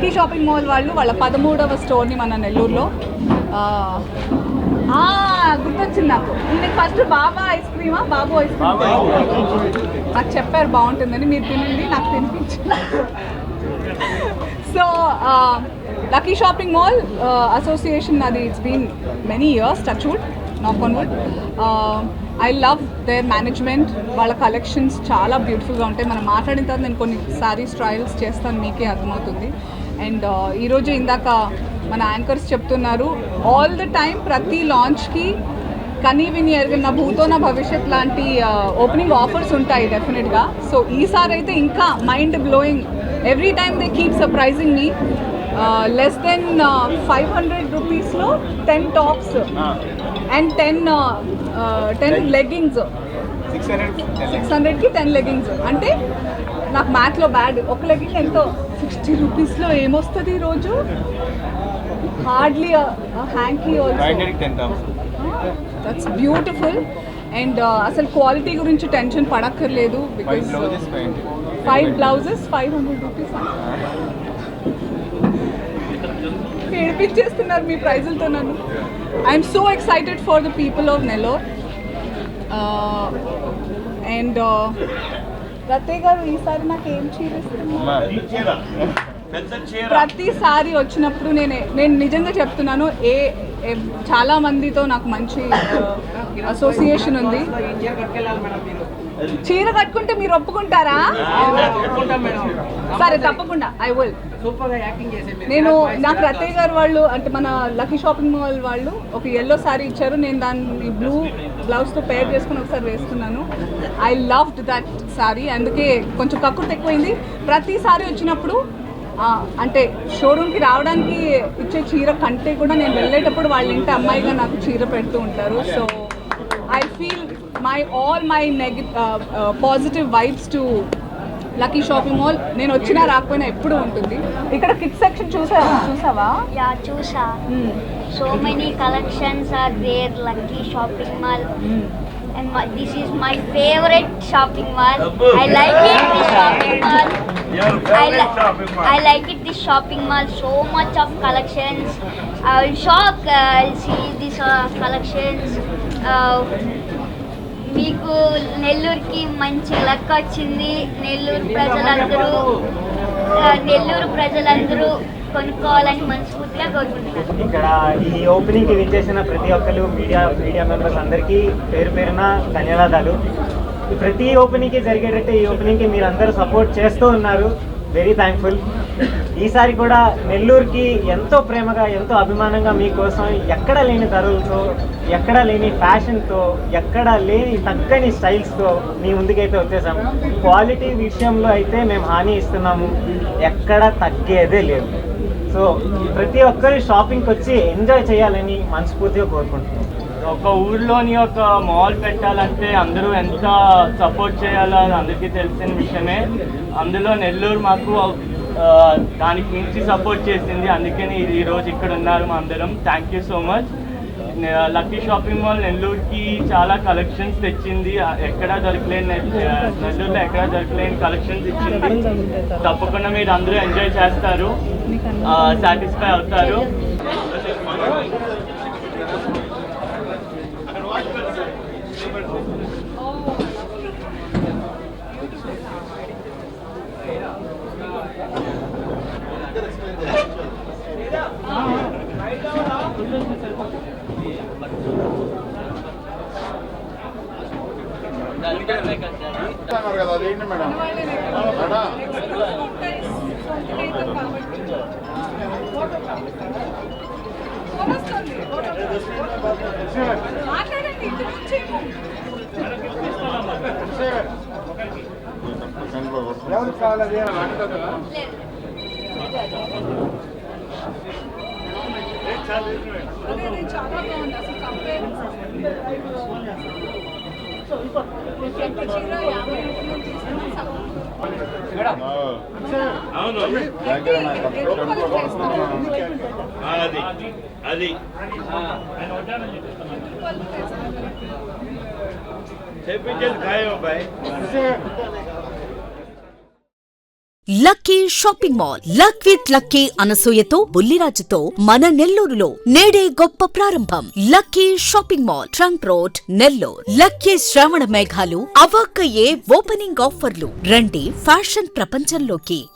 Lucky shopping mall వాళ్ళు వాళ్ళ పదమూడవ స్టోర్ని మన నెల్లూరులో గుర్తొచ్చింది నాకు. నేను ఫస్ట్ బాబా ఐస్ క్రీమా? బాబు ఐస్ క్రీమ్ నాకు చెప్పారు బాగుంటుందని మీరు తినండి నాకు తినిపించారు so lucky shopping mall association అది it's been many years touch wood knock on wood I love their management వాళ్ళ కలెక్షన్స్ చాలా బ్యూటిఫుల్గా ఉంటాయి. మనం మాట్లాడిన తర్వాత నేను కొన్ని సారీస్ ట్రయల్స్ చేస్తాను మీకే అర్థమవుతుంది. అండ్ ఈరోజు ఇందాక మన యాంకర్స్ చెప్తున్నారు ఆల్ ద టైం ప్రతి లాంచ్కి కనీ విని ఎరిగిన భూతో నా భవిష్యత్ లాంటి ఓపెనింగ్ ఆఫర్స్ ఉంటాయి డెఫినెట్గా సో ఈసారి అయితే ఇంకా mind blowing every time they keep surprising me less than five hundred రూపీస్లో ten tops and ten ten leggings six హండ్రెడ్కి టెన్ లెగ్గింగ్స్ అంటే నాకు మ్యాథ్లో బ్యాడ్ ఒక లెగ్గింగ్ ఎంతో? సిక్స్టీ రూపీస్లో ఏమొస్తుంది ఈరోజు hardly hanky that's beautiful and అసలు క్వాలిటీ గురించి tension పడక్కర్లేదు because five blouses five hundred rupees ఏడిపించేస్తున్నారు మీ ప్రైజులతో నన్ను. I'm so excited for the people of Nellore and రతే గారు ఈసారి నాకు ఏం చీరిస్తున్నారు ప్రతిసారి వచ్చినప్పుడు నేను నేను నిజంగా చెప్తున్నాను ఏ ఏ- చాలా మందితో నాకు మంచి అసోసియేషన్ ఉంది. చీర కట్టుకుంటే మీరు ఒప్పుకుంటారా? సరే తప్పకుండా ఐ విల్ నేను నాకు రతయ్య గారు వాళ్ళు అంటే మన లక్కీ షాపింగ్ మాల్ వాళ్ళు ఒక ఎల్లో సారీ ఇచ్చారు. నేను దాన్ని బ్లూ బ్లౌజ్తో పేర్ చేసుకుని ఒకసారి వేసుకున్నాను. ఐ లవ్డ్ దట్ సారీ అందుకే కొంచెం కక్కుర్తి ఎక్కువైంది ప్రతిసారి వచ్చినప్పుడు అంటే షోరూమ్కి రావడానికి ఇచ్చే చీర కంటే కూడా నేను వెళ్ళేటప్పుడు వాళ్ళ ఇంటి అమ్మాయిగా నాకు చీర పెడుతూ ఉంటారు. So I feel my all my నెగ positive vibes to lucky shopping mall నేను వచ్చినా రాకపోయినా ఎప్పుడు ఉంటుంది. ఇక్కడ కిడ్స్ సెక్షన్ చూసావా చూసావా? Yeah, చూసా. so many collections are there lucky shopping mall. And my, this is my favorite shopping mall i like it this shopping mall I, li- I like it this shopping mall so much of collections i will shock uh, i'll see this uh, collections uh, మీకు నెల్లూరుకి మంచి luck వచ్చింది నెల్లూరు ప్రజలందరూ నెల్లూరు ప్రజలందరూ కొనుక్కోవాలని మనస్ఫూర్తిగా కోరుకుంటున్నాను. ఇక్కడ ఈ ఓపెనింగ్కి విచ్చేసిన ప్రతి ఒక్కరు మీడియా మీడియా మెంబర్స్ అందరికీ పేరు పేరున ధన్యవాదాలు. ప్రతి ఓపెనింగ్కి జరిగేటట్టు ఈ ఓపెనింగ్కి మీరు అందరూ సపోర్ట్ చేస్తూ ఉన్నారు. వెరీ థ్యాంక్ఫుల్ ఈసారి కూడా నెల్లూరుకి ఎంతో ప్రేమగా ఎంతో అభిమానంగా మీకోసం ఎక్కడ లేని ధరలతో ఎక్కడ లేని ఫ్యాషన్తో ఎక్కడ లేని తగ్గని స్టైల్స్తో మీ ముందుకైతే వచ్చేసాం. క్వాలిటీ విషయంలో అయితే మేము హాని ఇస్తున్నాము. ఎక్కడ తగ్గేదే లేదు. సో ప్రతి ఒక్కరి షాపింగ్కి వచ్చి ఎంజాయ్ చేయాలని మనస్ఫూర్తిగా కోరుకుంటున్నాను ఒక ఊర్లోని ఒక మాల్ పెట్టాలంటే అందరూ ఎంత సపోర్ట్ చేయాలో అని అందరికీ తెలిసిన విషయమే. అందులో నెల్లూరు మాకు దానికి మించి సపోర్ట్ చేసింది. అందుకని ఈ- రోజు ఇక్కడ ఉన్నారు మా అందరం. Thank you so much lucky shopping mall నెల్లూరుకి చాలా కలెక్షన్స్ తెచ్చింది. ఎక్కడా దొరకలేని నెల్లూరులో ఎక్కడా దొరకలేని కలెక్షన్స్ ఇచ్చింది. తప్పకుండా మీరు అందరూ ఎంజాయ్ చేస్తారు. సాటిస్ఫై అవుతారు. కదా అదేంటి మేడం? మేడం? మాట్లాడండి ఎవరికి కావాలి అది చాలా బాగుంది అసలు కంపేర్ అవును అది అది ఎరుపు చెప్పించేది ఖాయం అబ్బాయి lucky shopping mall. Luck with lucky అనసూయతో బుల్లిరాజుతో మన నెల్లూరులో నేడే గొప్ప ప్రారంభం. Lucky shopping mall trunk road Nellore. Lucky శ్రావణ మేఘాలు అవాక్కయ్యే ఓపెనింగ్ ఆఫర్లు. రండి ఫ్యాషన్ ప్రపంచంలోకి.